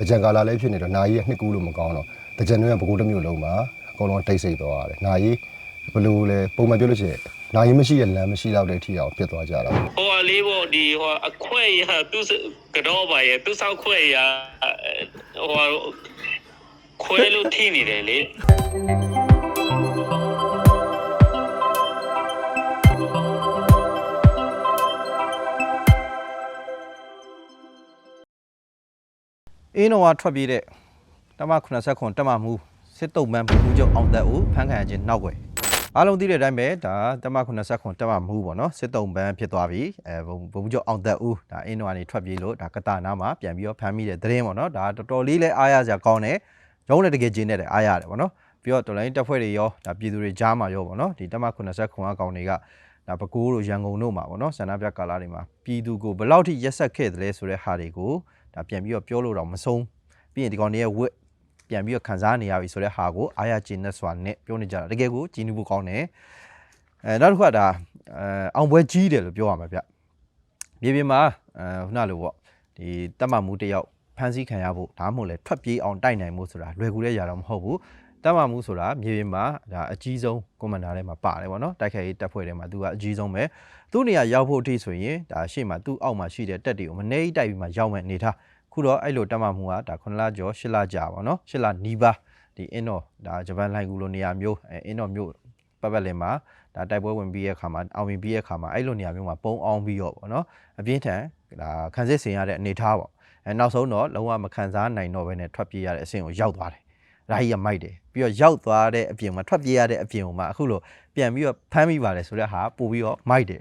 တကြံကာလာလည်းဖြစ်နေတော့နာရီကနှစ်ကူးလို့မကောင်းတော့တကြံတွေကဘကိုးတစ်မျိုးလုံးမှာအကုန်လုံးတိတ်ဆိတ်သွားရတယ်နာရီဘယ်လိုလဲပုံမှန်ပြောလို့ရှိရင်နာရီမရှိတဲ့လမ်းမရှိတော့တဲ့အထိအောင်ဖြစ်သွားကြတာပေါ့ဟိုဟာလေးပေါ့ဒီဟိုဟာအခွဲရသူစကတော့ပါရဲ့သူဆောက်ခွဲရဟိုဟာခွဲလို့ထိနေတယ်လေ အင်းတော်ကထွက်ပြေးတဲ့တမ89ခွန်တက်မမှုစစ်တုံးမှန်ဘူးချုပ်အောင်သက်ဦးဖမ်းခံရခြင်းနောက်ွယ်အားလုံးသိတဲ့အတိုင်းပဲဒါတမ89ခွန်တက်မမှုပေါ့နော်စစ်တုံးပန်းဖြစ်သွားပြီအဲဘုံဘုံချုပ်အောင်သက်ဦးဒါအင်းတော်ကနေထွက်ပြေးလို့ဒါကတနာမှာပြန်ပြီးတော့ဖမ်းမိတဲ့သတင်းပေါ့နော်ဒါတော်တော်လေးလဲအားရစရာကောင်းတယ်ရုံးလည်းတကယ်ကျင်းတဲ့အားရတယ်ပေါ့နော်ပြီးတော့တော်လိုင်းတက်ဖွဲ့တွေရောဒါပြည်သူတွေကြားမှာရောပေါ့နော်ဒီတမ89ခွန်အကောင်တွေကဒါပကိုးတို့ရန်ကုန်တို့မှာပေါ့နော်ဆန္ဒပြကာလာတွေမှာပြည်သူကိုဘယ်လောက်ထိရက်ဆက်ခဲ့တယ်လဲဆိုတဲ့ဟာတွေကို ဒါပြန်ပြီးတော့ပြောလို့တော့မဆုံးပြီးရင်ဒီကောင်တွေရဲ့ဝက်ပြန်ပြီးတော့ခန်းစားနေရပြီဆိုတဲ့ဟာကိုအာရကျင်းနဲ့စွာနဲ့ပြောနေကြတာတကယ်ကိုကျင်းနှူဖို့ကောင်းတယ်အဲနောက်တစ်ခုကဒါအဲအောင်ပွဲကြီးတယ်လို့ပြောရမှာဗျမြေပြင်မှာအဲခုနလိုပေါ့ဒီတက်မှမှုတစ်ယောက်ဖမ်းဆီးခံရဖို့ဒါမှမဟုတ်လေထွက်ပြေးအောင်တိုက်နိုင်မှုဆိုတာလွယ်ကူတဲ့ຢာတော့မဟုတ်ဘူးတက်မှမှုဆိုတာမြေပြင်မှာဒါအကြီးဆုံးကွန်မန်ဒါထဲမှာပါတယ်ပေါ့နော်တိုက်ခိုက်ရေးတပ်ဖွဲ့ထဲမှာသူကအကြီးဆုံးပဲသူ့နေရာရောက်ဖို့အထိဆိုရင်ဒါရှေ့မှာသူ့အောက်မှာရှိတဲ့တက်တွေကိုမနေတိုက်ပြီးမှရောက်မဲ့အနေထား ခုတော့အဲ့လိုတက်မှမှုကဒါ9လကျော်10လကြာပါတော့10လနီးပါးဒီအင်းတော့ဒါဂျပန်လိုင်ကူလိုနေရာမျိုးအဲအင်းတော့မျိုးပတ်ပတ်လည်မှာဒါတိုက်ပွဲဝင်ပြီးရဲ့အခါမှာအောင်ဝင်ပြီးရဲ့အခါမှာအဲ့လိုနေရာမျိုးမှာပုံအောင်ပြီးတော့ပေါ့နော်အပြင်းထန်ဒါခံစစ်ဆင်ရတဲ့အနေထားပေါ့အဲနောက်ဆုံးတော့လုံးဝမခံစားနိုင်တော့ဘဲနဲ့ထွက်ပြေးရတဲ့အဆင့်ကိုရောက်သွားတယ် ဒါကြီးကမိုက်တယ်ပြီးတော့ရောက်သွားတဲ့အပြင်မှာထွက်ပြေးရတဲ့အပြင်မှာအခုလိုပြန်ပြီးတော့ဖမ်းမိပါတယ်ဆိုတဲ့ဟာပို့ပြီးတော့မိုက်တယ်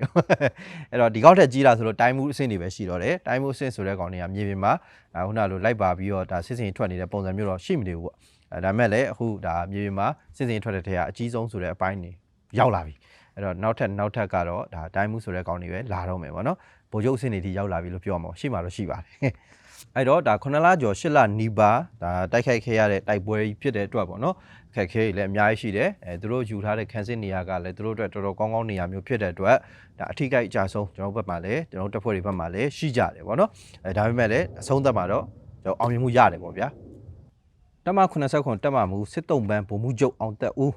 အဲ့တော့ဒီကောက်ထက်ကြီးလာဆိုတော့တိုင်းမှုအဆင့်တွေပဲရှိတော့တယ်တိုင်းမှုအဆင့်ဆိုတဲ့ကောင်တွေကမြေပြင်မှာအဲခုနလိုလိုက်ပါပြီးတော့ဒါစစ်စင်ထွက်နေတဲ့ပုံစံမျိုးတော့ရှိမနေဘူးပေါ့အဲဒါမဲ့လည်းအခုဒါမြေပြင်မှာစစ်စင်ထွက်တဲ့ထဲကအကြီးဆုံးဆိုတဲ့အပိုင်းနေရောက်လာပြီအဲ့တော့နောက်ထပ်နောက်ထပ်ကတော့ဒါတိုင်းမှုဆိုတဲ့ကောင်တွေပဲလာတော့မယ်ပေါ့နော်ဗိုလ်ချုပ်အဆင့်တွေထိရောက်လာပြီလို့ပြောမှာပေါ့ရှိမှာတော့ရှိပါတယ် အဲ့တော့ဒါ9လကျော်10လနီးပါးဒါတိုက်ခိုက်ခဲ့ရတဲ့တိုက်ပွဲကြီးဖြစ်တဲ့အတွက်ပေါ့နော်ခက်ခဲကြီးလည်းအများကြီးရှိတယ်အဲသူတို့ယူထားတဲ့ခန်းစစ်နေရာကလည်းသူတို့အတွက်တော်တော်ကောင်းကောင်းနေရာမျိုးဖြစ်တဲ့အတွက်ဒါအထိကိအကြဆုံးကျွန်တော်တို့ဘက်မှာလည်းကျွန်တော်တို့တပ်ဖွဲ့တွေဘက်မှာလည်းရှိကြတယ်ပေါ့နော်အဲဒါပေမဲ့လည်းအဆုံးသတ်မှာတော့ကျွန်တော်အောင်မြင်မှုရတယ်ပေါ့ဗျာတက်မ89တက်မမှုစစ်တုံးပန်းဗိုလ်မှုချုပ်အောင်သက်ဦး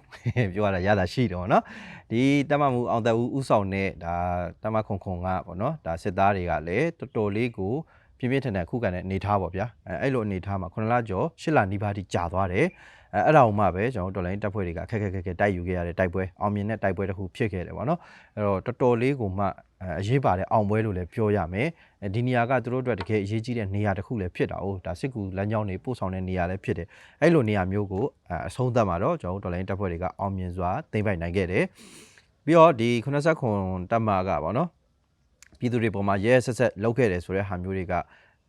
ပြောရတာရတာရှိတယ်ပေါ့နော်ဒီတက်မမှုအောင်သက်ဦးဥဆောင်တဲ့ဒါတက်မခွန်ခွန်ကပေါ့နော်ဒါစစ်သားတွေကလည်းတော်တော်လေးကို ပြင်းပြင်းထန်ထန်ခုခံတဲ့အနေထားပေါ့ဗျာအဲအဲ့လိုအနေထားမှာ9လကျော်10လနီးပါးထိကြာသွားတယ်အဲအဲ့ဒါအောင်မှပဲကျွန်တော်တို့တော်လိုင်းတပ်ဖွဲ့တွေကခက်ခက်ခက်ခက်တိုက်ယူခဲ့ရတဲ့တိုက်ပွဲအောင်မြင်တဲ့တိုက်ပွဲတစ်ခုဖြစ်ခဲ့တယ်ပေါ့နော်အဲ့တော့တော်တော်လေးကိုမှအဲအရေးပါတဲ့အောင်ပွဲလို့လည်းပြောရမယ်အဲဒီနေရာကသူတို့အတွက်တကယ်အရေးကြီးတဲ့နေရာတစ်ခုလည်းဖြစ်တာ哦ဒါစစ်ကူလမ်းကြောင်းတွေပို့ဆောင်တဲ့နေရာလည်းဖြစ်တယ်အဲ့လိုနေရာမျိုးကိုအအဆုံးသတ်မှာတော့ကျွန်တော်တို့တော်လိုင်းတပ်ဖွဲ့တွေကအောင်မြင်စွာသိမ်းပိုက်နိုင်ခဲ့တယ်ပြီးတော့ဒီ89တပ်မကပေါ့နော် ပြည်သူတွေပေါ်မှာရဲရဲဆက်ဆက်လုပ်ခဲ့တယ်ဆိုတဲ့ဟာမျိုးတွေက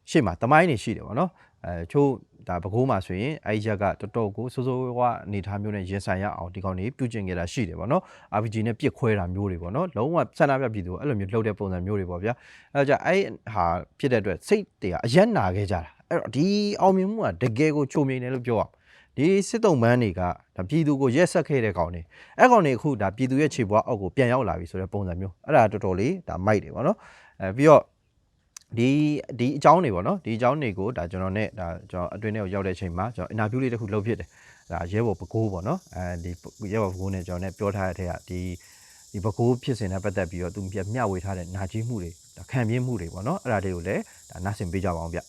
ရှေ့မှာတမိုင်းနေရှိတယ်ပေါ့နော်အဲချို့ဒါပကိုးမှာဆိုရင်အဲ့ဒီရက်ကတော်တော်ကိုစိုးစိုးဝါးအနေထားမျိုးနဲ့ရင်ဆိုင်ရအောင်ဒီကောင်တွေပြုကျင့်ခဲ့တာရှိတယ်ပေါ့နော် RPG နဲ့ပြစ်ခွဲတာမျိုးတွေပေါ့နော်လုံးဝဆန္ဒပြပြည်သူကိုအဲ့လိုမျိုးလှုပ်တဲ့ပုံစံမျိုးတွေပေါ့ဗျာအဲ့တော့じゃအဲ့ဟာဖြစ်တဲ့အတွက်စိတ်တွေကအယက်နာခဲ့ကြတာအဲ့တော့ဒီအောင်မြင်မှုကတကယ်ကိုချုံမြိန်တယ်လို့ပြောရအောင် ဒီစစ်တုံးမန်းတွေကဒါပြည်သူကိုရက်ဆက်ခဲ့တဲ့ကောင်တွေအဲ့ကောင်တွေအခုဒါပြည်သူရဲ့ခြေပွားအောက်ကိုပြန်ရောက်လာပြီဆိုတဲ့ပုံစံမျိုးအဲ့ဒါတော်တော်လေးဒါမိုက်တယ်ပေါ့နော်အဲပြီးတော့ဒီဒီအကြောင်းတွေပေါ့နော်ဒီအကြောင်းတွေကိုဒါကျွန်တော်နဲ့ဒါကျွန်တော်အတွင်းထဲကိုရောက်တဲ့အချိန်မှာကျွန်တော်အင်တာဗျူးလေးတစ်ခုလုပ်ဖြစ်တယ်ဒါရဲဘော်ပကိုးပေါ့နော်အဲဒီရဲဘော်ပကိုးနဲ့ကျွန်တော်နဲ့ပြောထားတဲ့ထက်ကဒီဒီဘကိုးဖြစ်စဉ်နဲ့ပတ်သက်ပြီးတော့သူပြမျှဝေထားတဲ့နာကြီးမှုတွေဒါခံပြင်းမှုတွေပေါ့နော်အဲ့ဒါတွေကိုလည်းဒါနားဆင်ပေးကြပါအောင်ဗျ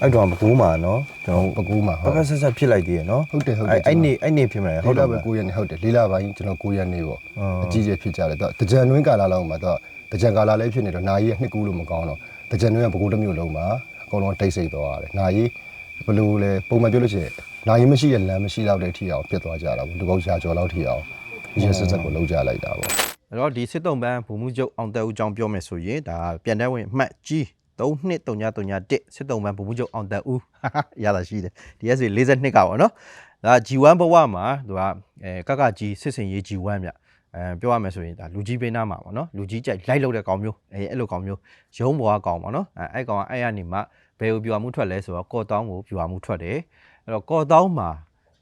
အဲ့တော့ဘကိုးမှာနော်ကျွန်တော်ဘကိုးမှာပပဆက်ဆက်ဖြစ်လိုက်သေးရနော်ဟုတ်တယ်ဟုတ်တယ်အဲ့နေအဲ့နေဖြစ်မယ်ဟုဟုတ်တ်တယ်တယ်ပဲ9ရက်နေ့ဟုတ်တယ်လေးလပိုင်းကျွန်တော်9ရက်နေ့ပေါ့အော်အကြီးကြီးဖြစ်ကြတယ်တော့တကြံတွင်းကာလာလောက်မှာတော့တကြံကာလာလည်းဖြစ်နေတော့နာရီကနှစ်ကူးလို့မကောင်းတော့တကြံတွင်းကဘကိုးတစ်မျိုးလုံးမှာအကုန်လုံးတိတ်ဆိတ်သွားရတယ်နာရီဘယ်လိုလဲပုံမှန်ပြောလို့ရှိရင်နာရီမရှိတဲ့လမ်းမရှိတော့တဲ့အထိအောင်ဖြစ်သွားကြတာပေါ့လူကောက်ရှာကျော်လောက်ထိအောင်ရစစက်ကိုလုံးကြလိုက်တာပေါ့အဲ့တော့ဒီစစ်တုံးပန်းဘူမှုချုပ်အောင်တက်ဦးကြောင်းပြောမယ်ဆိုရင်ဒါပြန်တဲ့ဝင်အမှတ်ကြီး 3231စစ်တုံးပန်းဘူမှုချုပ်အောင်တက်ဦးရတာရှိတယ် DSA 42ကပေါ့နော်ဒါ G1 ဘဝမှာသူကအဲကကကြီးစစ်စင်ရေး G1 ဗျအဲပြောရမယ်ဆိုရင်ဒါလူကြီးပေးနာမှာပေါ့နော်လူကြီးကြိုက်လိုက်လို့တဲ့ကောင်မျိုးအဲအဲ့လိုကောင်မျိုးရုံးဘောကကောင်ပေါ့နော်အဲအဲ့ကောင်ကအဲ့ရနေမှဘယ်ကိုပြွာမှုထွက်လဲဆိုတော့ကော့တောင်းကိုပြွာမှုထွက်တယ်အဲ့တော့ကော့တောင်းမှာ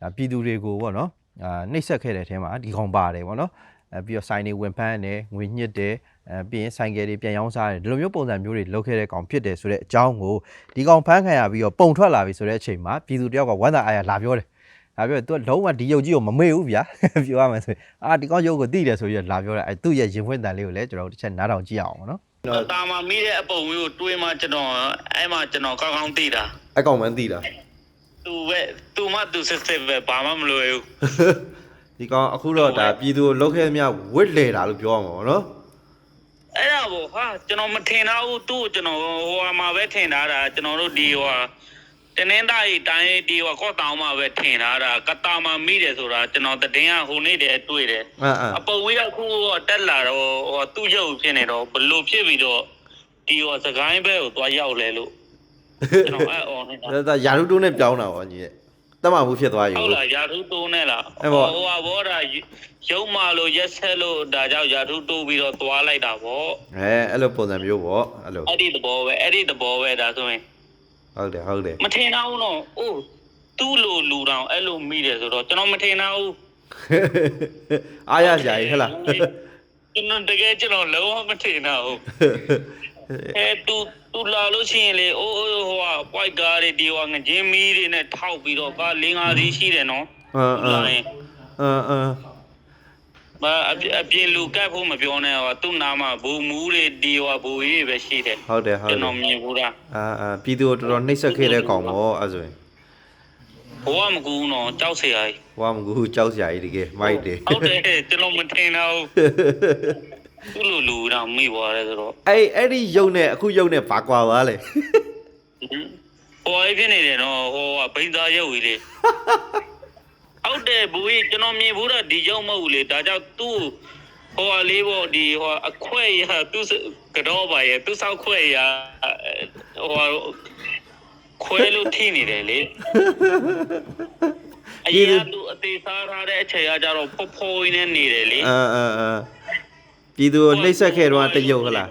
ဒါပြည်သူတွေကိုပေါ့နော်အာနှိပ်စက်ခဲ့တဲ့အထဲမှာဒီကောင်ပါတယ်ပေါ့နော်အဲ ပြီးတော့ဆိုင်တွေဝင်ဖမ်းတယ်ငွေညှစ်တယ်အဲပြီးရင်ဆိုင်ကယ်တွေပြန်ရောင်းစားတယ်ဒီလိုမျိုးပုံစံမျိုးတွေလုပ်ခဲ့တဲ့ကောင်ဖြစ်တယ်ဆိုတဲ့အကြောင်းကိုဒီကောင်ဖမ်းခံရပြီးတော့ပုံထွက်လာပြီဆိုတဲ့အချိန်မှာပြည်သူတယောက်ကဝမ်းသာအားရလာပြောတယ်လာပြောတယ်သူကလုံးဝဒီယုတ်ကြီးကိုမမေ့ဘူးဗျာပြောရမယ်ဆိုရင်အာဒီကောင်ယုတ်ကိုသိတယ်ဆိုပြီးတော့လာပြောတယ်အဲသူ့ရဲ့ရင်ဖွင့်တန်လေးကိုလည်းကျွန်တော်တို့တစ်ချက်နားထောင်ကြည့်အောင်ပါနော်တာမမိတဲ့အပုံမျိုးကိုတွေးမှကျွန်တော်အဲ့မှကျွန်တော်ကောင်းကောင်းသိတာအကောင်မှန်းသိတာသူပဲသူမှသူစစ်စစ်ပဲဘာမှမလွယ်ဘူး ဒီကောင်အခုတော့ဒါပြည်သူကိုလုတ်ခဲ့မြဝစ်လေတာလို့ပြောရမှာပေါ့နော်အဲ့ဒါဘောဟာကျွန်တော်မထင်တော့ဘူးသူ့ကိုကျွန်တော်ဟိုဟာမှာပဲထင်ထားတာကျွန်တော်တို့ဒီဟိုဟာတနင်္သာရီတိုင်းဒီဟိုကော့တောင်မှာပဲထင်ထားတာကတာမမိတယ်ဆိုတာကျွန်တော်တည်င်းကဟိုနေ့တည်းတွေ့တယ်အာအာအပုံဝေးကခုတက်လာတော့ဟိုသူ့ရုပ်ဖြစ်နေတော့ဘလို့ဖြစ်ပြီးတော့ဒီဟိုစကိုင်းဘက်ကိုသွားရောက်လဲလို့ကျွန်တော်အဲ့အော်နေတာဒါဒါယာရုတိုးနဲ့ပြောင်းတာပေါ့ညီရဲ့ တက်မှမှုဖြစ်သွားယူဟုတ်လားယာထုတိုးနဲ့လားအဲ့ပေါ့ဟိုဟာဘောတာရုံမာလို့ရက်ဆက်လို့ဒါကြောင့်ယာထုတိုးပြီးတော့သွားလိုက်တာပေါ့အဲအဲ့လိုပုံစံမျိုးပေါ့အဲ့လိုအဲ့ဒီသဘောပဲအဲ့ဒီသဘောပဲဒါဆိုရင်ဟုတ်တယ်ဟုတ်တယ်မထင်တော့ဘူးနော်အိုးသူ့လိုလူတောင်အဲ့လိုမိတယ်ဆိုတော့ကျွန်တော်မထင်တော့ဘူးအားရကြကြီးဟဲ့လားကျွန်တော်တကယ်ကျွန်တော်လုံးဝမထင်တော့ဘူးအဲတူ သူလာလို့ရှိရင်လေအိုးအိုးဟိုဟာ white ကားတွေဒီဟိုငကြင်းမီးတွေနဲ့ထောက်ပြီးတော့ကား၄၅စီးရှိတယ်နော်အာအာအာအာမအပြင်လူကတ်ဖို့မပြောနဲ့ဟောသူ့နာမှာဘူမူးတွေဒီဟောဘူကြီးပဲရှိတယ်ဟုတ်တယ်ဟုတ်တယ်ကျွန်တော်မြင်ဘူးလားအာအာပြည်သူတော်တော်နှိပ်စက်ခဲ့တဲ့ကောင်ပေါ့အဲ့ဆိုရင်ဘဝမကူတော့ကြောက်စရာကြီးဘဝမကူကြောက်စရာကြီးတကယ်မိုက်တယ်ဟုတ်တယ်ကျွန်တော်မထင်တော့ဘူး သူ့လိုလူတော့မိသွားတယ်ဆိုတော့အဲ့အဲ့ဒီယုံနဲ့အခုယုံနဲ့ဘာကွာပါလဲဟိုအဖြစ်နေတယ်နော်ဟိုကဘိန်းသားရုပ်ကြီးလေဟုတ်တယ်ဘူကြီးကျွန်တော်မြင်ဘူးတော့ဒီရုပ်မဟုတ်ဘူးလေဒါကြောင့်သူ့ဟိုဟာလေးပေါ့ဒီဟိုအခွဲရသူ့ကတော့ပါရဲ့သူ့ဆောက်ခွဲရဟိုဟာခွဲလို့ထိနေတယ်လေအရင်ကသူအသေးစားထားတဲ့အချိန်ကကြတော့ဖော်ဖော်ရင်းနဲ့နေတယ်လေအင်းအင်းအင်း ပြည်သူကိုနှိပ်စက်ခဲ့တော့တရုတ်ဟလား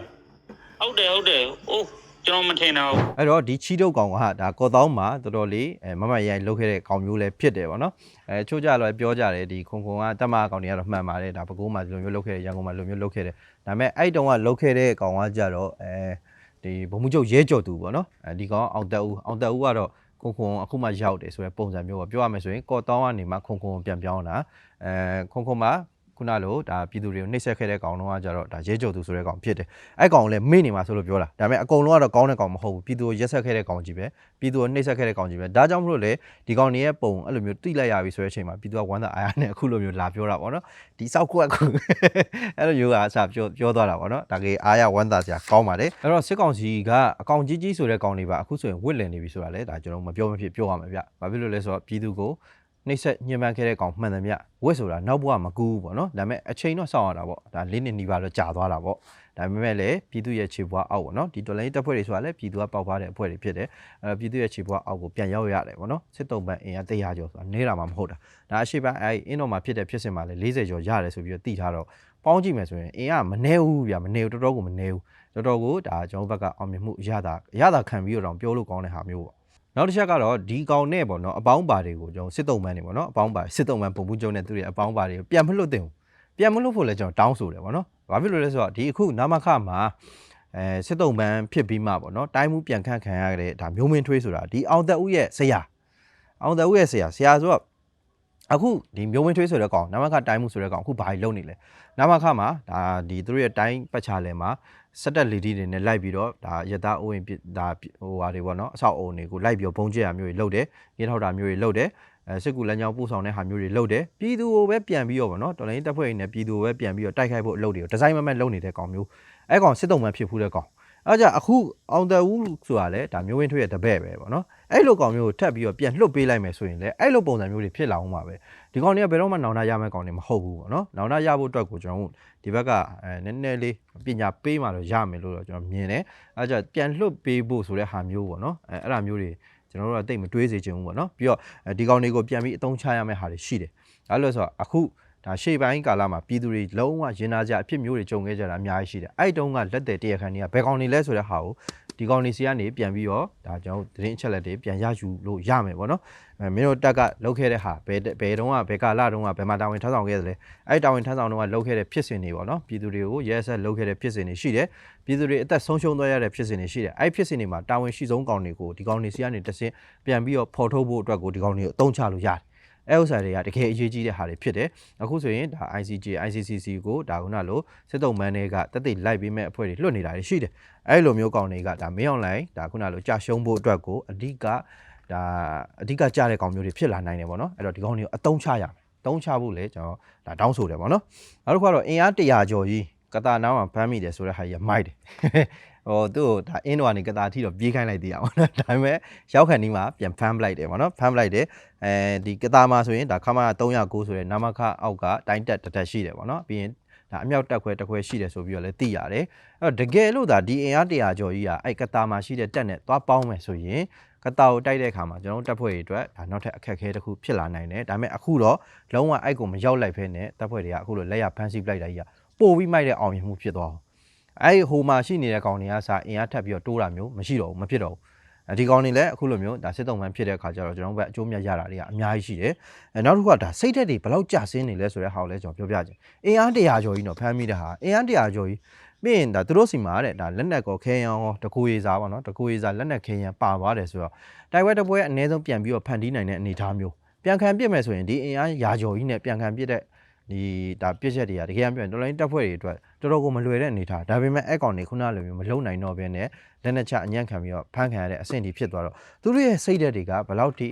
ဟုတ်တယ်ဟုတ်တယ်အိုးကျွန်တော်မထင်တော့ဘူးအဲ့တော့ဒီချီတုတ်ကောင်ကဟာဒါကော်တောင်းမှာတော်တော်လေးအဲမမရိုင်လုတ်ခဲ့တဲ့ကောင်မျိုးလည်းဖြစ်တယ်ဗောနော်အဲချို့ကြတော့ပြောကြတယ်ဒီခုံခုံကတက်မကောင်တွေကတော့မှန်ပါတယ်ဒါပဲခူးမှာဒီလိုမျိုးလုတ်ခဲ့တယ်ရန်ကုန်မှာဒီလိုမျိုးလုတ်ခဲ့တယ်ဒါပေမဲ့အဲ့တုန်းကလုတ်ခဲ့တဲ့ကောင်ကကြတော့အဲဒီဘုံမှုချုပ်ရဲကြော်သူဗောနော်အဲဒီကောင်အောင်တက်ဦးအောင်တက်ဦးကတော့ခုံခုံအခုမှရောက်တယ်ဆိုတဲ့ပုံစံမျိုးပေါ့ပြောရမယ်ဆိုရင်ကော်တောင်းကနေမှခုံခုံပြန်ပြောင်းတာအဲခုံခုံမှာ ခုနလိုဒါပြည်သူတွေကိုနှိပ်စက်ခဲ့တဲ့ကောင်တော့ကကြတော့ဒါရဲကြော်သူဆိုတဲ့ကောင်ဖြစ်တယ်အဲ့ကောင်လည်းမေ့နေမှာဆိုလို့ပြောတာဒါပေမဲ့အကုန်လုံးကတော့ကောင်းတဲ့ကောင်မဟုတ်ဘူးပြည်သူကိုရက်ဆက်ခဲ့တဲ့ကောင်ကြီးပဲပြည်သူကိုနှိပ်စက်ခဲ့တဲ့ကောင်ကြီးပဲဒါကြောင့်မလို့လေဒီကောင်တွေရဲ့ပုံအဲ့လိုမျိုးတိလိုက်ရပြီဆိုတဲ့အချိန်မှာပြည်သူကဝမ်းသာအားရနဲ့အခုလိုမျိုးလာပြောတာပေါ့နော်ဒီစောက်ကွက်ကူအဲ့လိုမျိုးကအစပြောပြောသွားတာပေါ့နော်ဒါကေအားရဝမ်းသာစရာကောင်းပါတယ်အဲ့တော့စစ်ကောင်စီကအကောင်ကြီးကြီးဆိုတဲ့ကောင်တွေပါအခုဆိုရင်ဝစ်လင်နေပြီဆိုတာလေဒါကျွန်တော်မပြောမဖြစ်ပြောရမှာဗျဘာဖြစ်လို့လဲဆိုတော့ပြည်သူကို နှိပ်စက်ညှဉ်းပန်းခဲ့တဲ့ကောင်မှန်တယ်မြဝက်ဆိုတာနောက်ဘဝမကူဘူးပေါ့နော်ဒါပေမဲ့အချိန်တော့စောင့်ရတာပေါ့ဒါလေးနှစ်နီးပါတော့ကြာသွားတာပေါ့ဒါပေမဲ့လည်းပြည်သူရဲ့ခြေပွားအောက်ပေါ့နော်ဒီတော်လိုင်းတပ်ဖွဲ့တွေဆိုတာလည်းပြည်သူကပေါက်ပါတဲ့အဖွဲ့တွေဖြစ်တယ်အဲပြည်သူရဲ့ခြေပွားအောက်ကိုပြန်ရောက်ရတယ်ပေါ့နော်စစ်တုံးပန်းအင်အား100ကျော်ဆိုတာနေတာမှမဟုတ်တာဒါအရှိပိုင်းအဲအင်းတော်မှာဖြစ်တဲ့ဖြစ်စဉ်မှာလည်း40ကျော်ရတယ်ဆိုပြီးတော့သိထားတော့ပေါင်းကြည့်မယ်ဆိုရင်အင်အားမနေဘူးဗျာမနေဘူးတော်တော်ကိုမနေဘူးတော်တော်ကိုဒါကျွန်တော်ဘက်ကအောင်မြင်မှုရတာရတာခံပြီးတော့ပြောလို့ကောင်းတဲ့ဟာမျိုးပေါ့ နောက်တစ်ချက်ကတော့ဒီကောင်နဲ့ပေါ့နော်အပေါင်းပါတွေကိုကျွန်တော်စစ်တုံးပန်းနေပေါ့နော်အပေါင်းပါစစ်တုံးပန်းပုံမှုကျုံနဲ့သူတွေအပေါင်းပါတွေကိုပြန်မလွတ်သင့်ဘူးပြန်မလွတ်ဖို့လည်းကျွန်တော်တောင်းဆိုတယ်ပေါ့နော်ဘာဖြစ်လို့လဲဆိုတော့ဒီအခုနာမခမှာအဲစစ်တုံးပန်းဖြစ်ပြီးမှပေါ့နော်တိုင်းမှုပြန်ခန့်ခံရတဲ့ဒါမျိုးမင်းထွေးဆိုတာဒီအောင်သက်ဦးရဲ့ဆရာအောင်သက်ဦးရဲ့ဆရာဆရာဆိုတော့အခုဒီမျိုးမင်းထွေးဆိုတဲ့ကောင်နာမခတိုင်းမှုဆိုတဲ့ကောင်အခုဘာကြီးလုပ်နေလဲနာမခမှာဒါဒီသူတို့ရဲ့တိုင်းပတ်ချာလဲမှာ စက်တက်လီဒီတွေနဲ့လိုက်ပြီးတော့ဒါရတအိုးရင်ပြဒါဟိုဟာတွေပေါ့နော်အဆောက်အုံတွေကိုလိုက်ပြီးတော့ဘုံကျဲရမျိုးတွေလုပ်တယ်ရထောက်တာမျိုးတွေလုပ်တယ်အဲစစ်ကူလမ်းကြောင်းပို့ဆောင်တဲ့ဟာမျိုးတွေလုပ်တယ်ပြည်သူကိုပဲပြန်ပြီးတော့ပေါ့နော်တော်လိုင်းတပ်ဖွဲ့တွေနဲ့ပြည်သူကိုပဲပြန်ပြီးတော့တိုက်ခိုက်ဖို့အလုပ်တွေကိုဒီဇိုင်းမမက်လုပ်နေတဲ့ကောင်မျိုးအဲကောင်စစ်တုံးမှဖြစ်ဖူးတဲ့ကောင် အဲကြင့်အခုအောင်တယ်ဦးဆိုတာလေဒါမျိုးဝင်းထွေးရဲ့တပည့်ပဲပေါ့နော်အဲ့လိုကောင်မျိုးကိုထပ်ပြီးတော့ပြန်လှုပ်ပေးလိုက်မယ်ဆိုရင်လေအဲ့လိုပုံစံမျိုးတွေဖြစ်လာအောင်ပါပဲဒီကောင်တွေကဘယ်တော့မှနောင်တရမယ့်ကောင်တွေမဟုတ်ဘူးပေါ့နော်နောင်တရဖို့အတွက်ကိုကျွန်တော်တို့ဒီဘက်ကအဲနည်းနည်းလေးပညာပေးမှတော့ရမယ်လို့တော့ကျွန်တော်မြင်တယ်အဲကြင့်ပြန်လှုပ်ပေးဖို့ဆိုတဲ့ဟာမျိုးပေါ့နော်အဲအဲ့ဒါမျိုးတွေကျွန်တော်တို့ကတိတ်မတွေးစေချင်ဘူးပေါ့နော်ပြီးတော့ဒီကောင်တွေကိုပြန်ပြီးအသုံးချရမယ့်ဟာတွေရှိတယ်ဒါလို့ဆိုတော့အခု ဒါရှေ့ပိုင်းကာလမှာပြည်သူတွေလုံးဝရင်နာကြအဖြစ်မျိုးတွေကြုံခဲ့ကြတာအများကြီးရှိတယ်အဲ့တုန်းကလက်တဲ့တရားခံတွေကဘယ်ကောင်တွေလဲဆိုတဲ့ဟာကိုဒီကောင်နေစီကနေပြန်ပြီးတော့ဒါကျွန်တော်တို့သတင်းအချက်လက်တွေပြန်ရယူလို့ရမယ်ပေါ့နော်အဲမင်းတို့တက်ကလောက်ခဲ့တဲ့ဟာဘယ်ဘယ်တုန်းကဘယ်ကာလတုန်းကဘယ်မှာတာဝန်ထမ်းဆောင်ခဲ့သလဲအဲ့တာဝန်ထမ်းဆောင်တုန်းကလောက်ခဲ့တဲ့ဖြစ်စဉ်တွေပေါ့နော်ပြည်သူတွေကိုရဲဆက်လောက်ခဲ့တဲ့ဖြစ်စဉ်တွေရှိတယ်ပြည်သူတွေအသက်ဆုံးရှုံးသွားရတဲ့ဖြစ်စဉ်တွေရှိတယ်အဲ့ဖြစ်စဉ်တွေမှာတာဝန်ရှိဆုံးကောင်တွေကိုဒီကောင်နေစီကနေတဆင့်ပြန်ပြီးတော့ဖော်ထုတ်ဖို့အတွက်ကိုဒီကောင်တွေကိုအသုံးချလို့ရတယ် အဲဥစ္စာတွေကတကယ်အရေးကြီးတဲ့ဟာတွေဖြစ်တယ်အခုဆိုရင်ဒါ ICJ ICCC ကိုဒါခုနလိုစစ်တုံးမန်းတွေကတက်တိလိုက်ပြီးမဲ့အဖွဲ့တွေလွတ်နေတာတွေရှိတယ်အဲ့လိုမျိုးကောင်တွေကဒါမင်းအွန်လိုင်းဒါခုနလိုကြာရှုံးဖို့အတွက်ကိုအဓိကဒါအဓိကကြားတဲ့ကောင်မျိုးတွေဖြစ်လာနိုင်တယ်ပေါ့နော်အဲ့တော့ဒီကောင်တွေကိုအသုံးချရမယ်အသုံးချဖို့လေကျွန်တော်ဒါတောင်းဆိုတယ်ပေါ့နော်နောက်တစ်ခါတော့အင်အား100ကျော်ကြီးကတာနာမှာဗမ်းမိတယ်ဆိုတဲ့ဟာကြီးကမိုက်တယ် ဟိုသူ့ကိုဒါအင်းတော်ကနေကတာအထိတော့ပြေးခိုင်းလိုက်သေးရပါတော့ဒါပေမဲ့ရောက်ခဏနီးမှာပြန်ဖမ်းပလိုက်တယ်ပေါ့နော်ဖမ်းပလိုက်တယ်အဲဒီကတာမှာဆိုရင်ဒါခမရ309ဆိုတဲ့နာမခအောက်ကတိုင်းတက်တစ်တက်ရှိတယ်ပေါ့နော်ပြီးရင်ဒါအမြောက်တက်ခွဲတစ်ခွဲရှိတယ်ဆိုပြီးတော့လည်းသိရတယ်အဲ့တော့တကယ်လို့ဒါဒီအင်အား100ကျော်ကြီးကအဲ့ကတာမှာရှိတဲ့တက်နဲ့သွားပေါင်းမယ်ဆိုရင်ကတာကိုတိုက်တဲ့အခါမှာကျွန်တော်တို့တပ်ဖွဲ့တွေအတွက်ဒါနောက်ထပ်အခက်အခဲတစ်ခုဖြစ်လာနိုင်တယ်ဒါပေမဲ့အခုတော့လုံးဝအဲ့ကိုမရောက်လိုက်ဖဲနဲ့တပ်ဖွဲ့တွေကအခုလိုလက်ရဖမ်းဆီးပလိုက်တာကြီးကပို့ပြီးမိုက်တဲ့အောင်မြင်မှုဖြစ်သွားအောင် အဲ့ဒီဟိုမှာရှိနေတဲ့ကောင်တွေကစအင်အားထပ်ပြီးတော့တိုးတာမျိုးမရှိတော့ဘူးမဖြစ်တော့ဘူးအဲဒီကောင်တွေလည်းအခုလိုမျိုးဒါစစ်တုံးမှန်ဖြစ်တဲ့အခါကျတော့ကျွန်တော်တို့ဘက်အကျိုးမြတ်ရတာတွေကအများကြီးရှိတယ်အဲနောက်တစ်ခုကဒါစိတ်သက်တွေဘယ်လောက်ကြာစင်းနေလဲဆိုတဲ့ဟာကိုလည်းကျွန်တော်ပြောပြခြင်းအင်အား100ကျော်ကြီးတော့ဖမ်းမိတဲ့ဟာအင်အား100ကျော်ကြီးပြီးရင်ဒါသူတို့စီမှာတဲ့ဒါလက်နက်ကောခဲရန်ရောတကူရေးစားပါနော်တကူရေးစားလက်နက်ခဲရန်ပါသွားတယ်ဆိုတော့တိုက်ပွဲတစ်ပွဲအနည်းဆုံးပြန်ပြီးတော့ဖန်တီးနိုင်တဲ့အနေအထားမျိုးပြန်ခံပြစ်မယ်ဆိုရင်ဒီအင်အားရာကျော်ကြီးနဲ့ပြန်ခံပြစ်တဲ့ ဒီဒါပြစ်ချက်တွေကတကယ်ပြောရင်တော်လိုင်းတပ်ဖွဲ့တွေအတွက်တော်တော်ကိုမလွယ်တဲ့အနေအထားဒါပေမဲ့အဲ့ကောင်တွေခုနလိုမျိုးမလုံနိုင်တော့ဘဲနဲ့လက်နက်ချအညံ့ခံပြီးတော့ဖမ်းခံရတဲ့အဆင့်တွေဖြစ်သွားတော့သူတို့ရဲ့စိတ်ဓာတ်တွေကဘယ်လောက်ထိ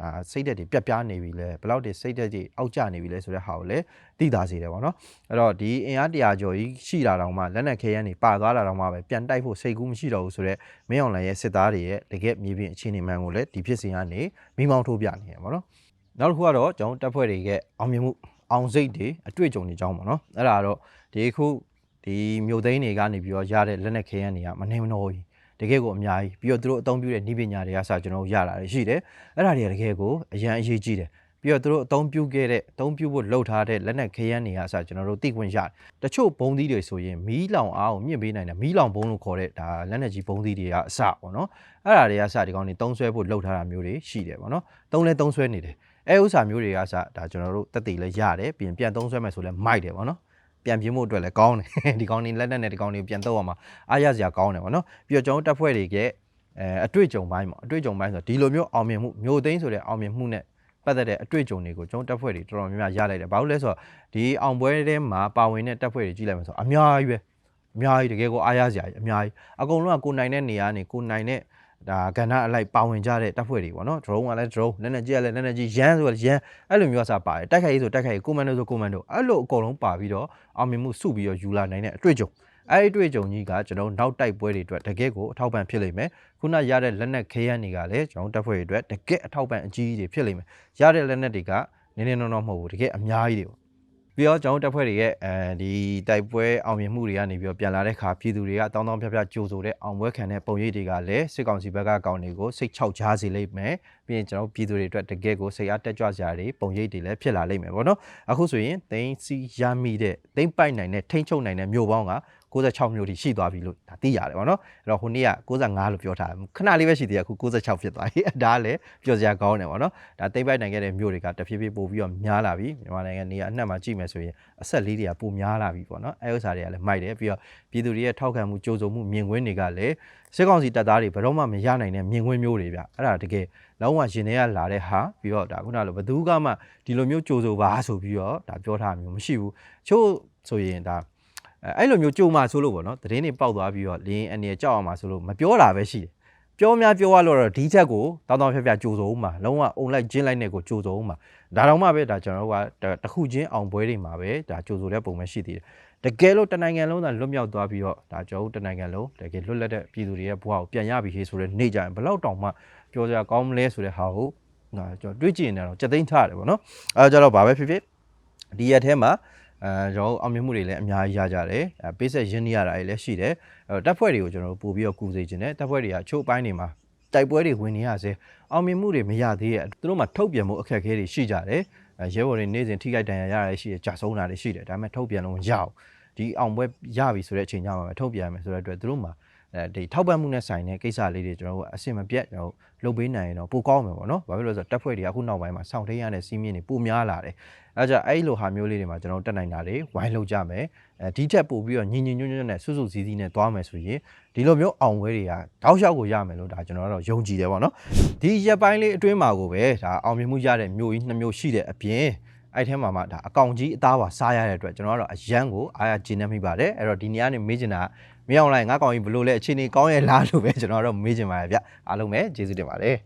ဒါစိတ်ဓာတ်တွေပြတ်ပြားနေပြီလဲဘယ်လောက်ထိစိတ်ဓာတ်တွေအောက်ကျနေပြီလဲဆိုတဲ့ဟာကိုလည်းသိသာစေတယ်ပေါ့နော်အဲ့တော့ဒီအင်အား100ကျော်ကြီးရှိတာတောင်မှလက်နက်ခဲယမ်းတွေပါသွားတာတောင်မှပဲပြန်တိုက်ဖို့စိတ်ကူးမရှိတော့ဘူးဆိုတော့မင်းအောင်လှိုင်ရဲ့စစ်သားတွေရဲ့တကယ်မြေပြင်အခြေအနေမှန်ကိုလည်းဒီဖြစ်စဉ်ကနေမိမောင်းထိုးပြနေတယ်ပေါ့နော်နောက်တစ်ခုကတော့ကျွန်တော်တပ်ဖွဲ့တွေရဲ့အောင်မြင်မှု အောင်စိတ်တွေအတွေ့အကြုံတွေအကြောင်းပေါ့နော်အဲ့ဒါကတော့ဒီခုဒီမြို့သိန်းတွေကနေပြီးတော့ရတဲ့လက်နက်ခဲယမ်းတွေကမနေမနှောကြီးတကယ်ကိုအများကြီးပြီးတော့သူတို့အသုံးပြုတဲ့ဤပညာတွေကစကျွန်တော်တို့ရလာတယ်ရှိတယ်အဲ့ဒါတွေကတကယ်ကိုအရန်အရေးကြီးတယ်ပြီးတော့သူတို့အသုံးပြုခဲ့တဲ့အသုံးပြုဖို့လှုပ်ထားတဲ့လက်နက်ခဲယမ်းတွေကအစကျွန်တော်တို့သိခွင့်ရတယ်တချို့ဘုံသီးတွေဆိုရင်မီးလောင်အားကိုမြင့်ပေးနိုင်တယ်မီးလောင်ဘုံလို့ခေါ်တဲ့ဒါလက်နက်ကြီးဘုံသီးတွေကအစပေါ့နော်အဲ့ဒါတွေကစဒီကောင်တွေသုံးဆွဲဖို့လှုပ်ထားတာမျိုးတွေရှိတယ်ပေါ့နော်သုံးလဲသုံးဆွဲနေတယ် အဲဥစ္စာမျိုးတွေကစဒါကျွန်တော်တို့တက်တည်လဲရတယ်ပြီးရင်ပြန်သုံးဆွဲမယ်ဆိုလဲမိုက်တယ်ပေါ့နော်ပြန်ပြင်းဖို့အတွက်လည်းကောင်းတယ်ဒီကောင်းနေလက်နက်နဲ့ဒီကောင်းနေပြန်တော့ရမှာအားရစရာကောင်းတယ်ဗောနော်ပြီးတော့ကျွန်တော်တို့တပ်ဖွဲ့တွေကအဲအတွေ့အကြုံပိုင်းပေါ့အတွေ့အကြုံပိုင်းဆိုတော့ဒီလိုမျိုးအောင်မြင်မှုမျိုးသိန်းဆိုတဲ့အောင်မြင်မှုနဲ့ပတ်သက်တဲ့အတွေ့အကြုံတွေကိုကျွန်တော်တပ်ဖွဲ့တွေတော်တော်များများရလိုက်တယ်ဘာလို့လဲဆိုတော့ဒီအောင်ပွဲထဲမှာပါဝင်တဲ့တပ်ဖွဲ့တွေကြီးလိုက်မှာဆိုတော့အများကြီးပဲအများကြီးတကယ်ကိုအားရစရာကြီးအများကြီးအကုန်လုံးကကိုနိုင်တဲ့နေရာနေကိုနိုင်တဲ့ ဒါကဏ္ဍအလိုက်ပါဝင်ကြတဲ့တပ်ဖွဲ့တွေပေါ့နော် drone ကလည်း drone လက်နက်ကြီးကလည်းလက်နက်ကြီးရမ်းဆိုရမ်းအဲ့လိုမျိုးအစားပါတယ်တိုက်ခိုက်ရေးဆိုတိုက်ခိုက်ရေး commando ဆို commando အဲ့လိုအကုန်လုံးပါပြီးတော့အောင်မြင်မှုစုပြီးတော့ယူလာနိုင်တဲ့အတွေ့အကြုံအဲ့ဒီအတွေ့အကြုံကြီးကကျွန်တော်တို့နောက်တိုက်ပွဲတွေအတွက်တကယ်ကိုအထောက်ပံ့ဖြစ်လိမ့်မယ်ခုနရတဲ့လက်နက်ခဲယမ်းတွေကလည်းကျွန်တော်တို့တပ်ဖွဲ့တွေအတွက်တကယ်အထောက်ပံ့အကြီးကြီးတွေဖြစ်လိမ့်မယ်ရတဲ့လက်နက်တွေကနည်းနည်းနော်နော်မဟုတ်ဘူးတကယ်အများကြီးတွေပေါ့ ပြီးတော့ကျွန်တော်တို့တပ်ဖွဲ့တွေရဲ့အဲဒီတိုက်ပွဲအောင်မြင်မှုတွေကနေပြီးတော့ပြန်လာတဲ့ခါပြည်သူတွေကတောင်းတောင်းဖြဖြကြိုဆိုတဲ့အောင်ပွဲခံတဲ့ပုံရိပ်တွေကလည်းစစ်ကောင်စီဘက်ကကောင်တွေကိုစိတ်ချောက်ချားစေလိမ့်မယ်ပြီးရင်ကျွန်တော်တို့ပြည်သူတွေအတွက်တကယ်ကိုစိတ်အားတက်ကြွစရာတွေပုံရိပ်တွေလည်းဖြစ်လာလိမ့်မယ်ပေါ့နော်အခုဆိုရင်သိန်းစီရမိတဲ့သိန်းပိုက်နိုင်တဲ့ထိမ့်ချုပ်နိုင်တဲ့မြို့ပေါင်းက 96မြို့ထိရှိသွားပြီလို့ဒါသိရတယ်ပေါ့နော်အဲ့တော့ဟိုနေ့က65လို့ပြောထားတယ်ခဏလေးပဲရှိသေးတယ်အခု96ဖြစ်သွားပြီအဲ့ဒါကလည်းပြောစရာကောင်းတယ်ပေါ့နော်ဒါသိန်းပိုက်နိုင်ခဲ့တဲ့မြို့တွေကတဖြည်းဖြည်းပို့ပြီးတော့များလာပြီမြန်မာနိုင်ငံနေရာအနှံ့မှာကြည့်မယ်ဆိုရင်အဆက်လေးတွေကပိုများလာပြီပေါ့နော်အဲ့ဥစ္စာတွေကလည်းမိုက်တယ်ပြီးတော့ပြည်သူတွေရဲ့ထောက်ခံမှုကြိုးစုံမှုမြင်ကွင်းတွေကလည်းစစ်ကောင်စီတပ်သားတွေဘယ်တော့မှမရနိုင်တဲ့မြင်ကွင်းမျိုးတွေဗျအဲ့ဒါတကယ်လုံးဝရှင်တွေကလာတဲ့ဟာပြီးတော့ဒါခုနလိုဘယ်သူကမှဒီလိုမျိုးကြိုးစုံပါဆိုပြီးတော့ဒါပြောထားမျိုးမရှိဘူးချို့ဆိုရင်ဒါ အဲအဲ့လိုမျိုးကြုံမှဆိုလို့ပေါ့နော်သတင်းတွေပေါက်သွားပြီးတော့လင်းအနေနဲ့ကြောက်အောင်မှဆိုလို့မပြောတာပဲရှိတယ်ပြောများပြောရလို့တော့ဒီချက်ကိုတောင်းတောင်းဖြတ်ဖြတ်ကြိုးစုံမှာလုံးဝအုံလိုက်ကျင်းလိုက်နဲ့ကိုကြိုးစုံမှာဒါတော့မှပဲဒါကျွန်တော်တို့ကတခုချင်းအောင်ပွဲတွေမှာပဲဒါကြိုးစုံတဲ့ပုံပဲရှိသေးတယ်တကယ်လို့တနိုင်ငံလုံးသာလွတ်မြောက်သွားပြီးတော့ဒါကျွန်တော်တို့တနိုင်ငံလုံးတကယ်လွတ်လပ်တဲ့ပြည်သူတွေရဲ့ဘဝကိုပြန်ရပြီဟေးဆိုတဲ့နေ့ကြရင်ဘယ်လောက်တောင်မှပြောစရာကောင်းမလဲဆိုတဲ့ဟာကိုငါကျွန်တော်တွေးကြည့်နေတော့စက်သိမ်းထားတယ်ပေါ့နော်အဲကြတော့ဘာပဲဖြစ်ဖြစ်ဒီရက်ထဲမှာ အဲကျွန်တော်အောင်မြင်မှုတွေလည်းအများကြီးရကြတယ်အဲပေးဆက်ရင်းနှီးရတာတွေလည်းရှိတယ်အဲတပ်ဖွဲ့တွေကိုကျွန်တော်တို့ပို့ပြီးတော့ကူစေခြင်းနဲ့တပ်ဖွဲ့တွေကချို့ပိုင်းတွေမှာတိုက်ပွဲတွေဝင်နေရစေအောင်မြင်မှုတွေမရသေးရဲ့သူတို့မှာထုတ်ပြန်မှုအခက်အခဲတွေရှိကြတယ်အဲရဲဘော်တွေနေ့စဉ်ထိခိုက်ဒဏ်ရာရရရှိတယ်ကြာဆုံးတာတွေရှိတယ်ဒါပေမဲ့ထုတ်ပြန်လို့မရဘူးဒီအောင်ပွဲရပြီဆိုတဲ့အချိန်ကျမှပဲထုတ်ပြန်မယ်ဆိုတဲ့အတွက်သူတို့မှာအဲဒီထောက်ပံ့မှုနဲ့ဆိုင်တဲ့ကိစ္စလေးတွေကျွန်တော်တို့အဆင်မပြတ်ကျွန်တော်တို့လုပ်ပေးနိုင်ရင်တော့ပိုကောင်းမယ်ပေါ့နော်။ဘာဖြစ်လို့လဲဆိုတော့တက်ဖွဲ့တွေကအခုနောက်ပိုင်းမှာစောင့်ထိန်ရတဲ့စီးမြင့်တွေပိုများလာတယ်။ အဲဒါကြောင့်အဲ့လိုဟာမျိုးလေးတွေမှာကျွန်တော်တို့တက်နိုင်တာတွေဝိုင်းလုပ်ကြမယ်။အဲဒီထက်ပိုပြီးတော့ညီညီညွတ်ညွတ်နဲ့စွတ်စွတ်စည်းစည်းနဲ့သွားမယ်ဆိုရင်ဒီလိုမျိုးအောင်ပွဲတွေကတောက်လျှောက်ကိုရမယ်လို့ဒါကျွန်တော်တို့ယုံကြည်တယ်ပေါ့နော်။ဒီရက်ပိုင်းလေးအတွင်းမှာကိုပဲဒါအောင်မြင်မှုရတဲ့မျိုးကြီးနှစ်မျိုးရှိတဲ့အပြင်အဲ့ထဲမှာမှဒါအကောင်ကြီးအသားပါစားရတဲ့အတွက်ကျွန်တော်ကတော့အရန်ကိုအားရကျဉ်နေမိပါတယ်အဲ့တော့ဒီနေရာနေမေးချင်တာမင်းအောင်လိုက်ငါကောင်ကြီးဘလို့လဲအချိန်ကြီးကောင်းရဲ့လားလို့ပဲကျွန်တော်ကတော့မေးချင်ပါတယ်ဗျအားလုံးပဲကျေးဇူးတင်ပါတယ်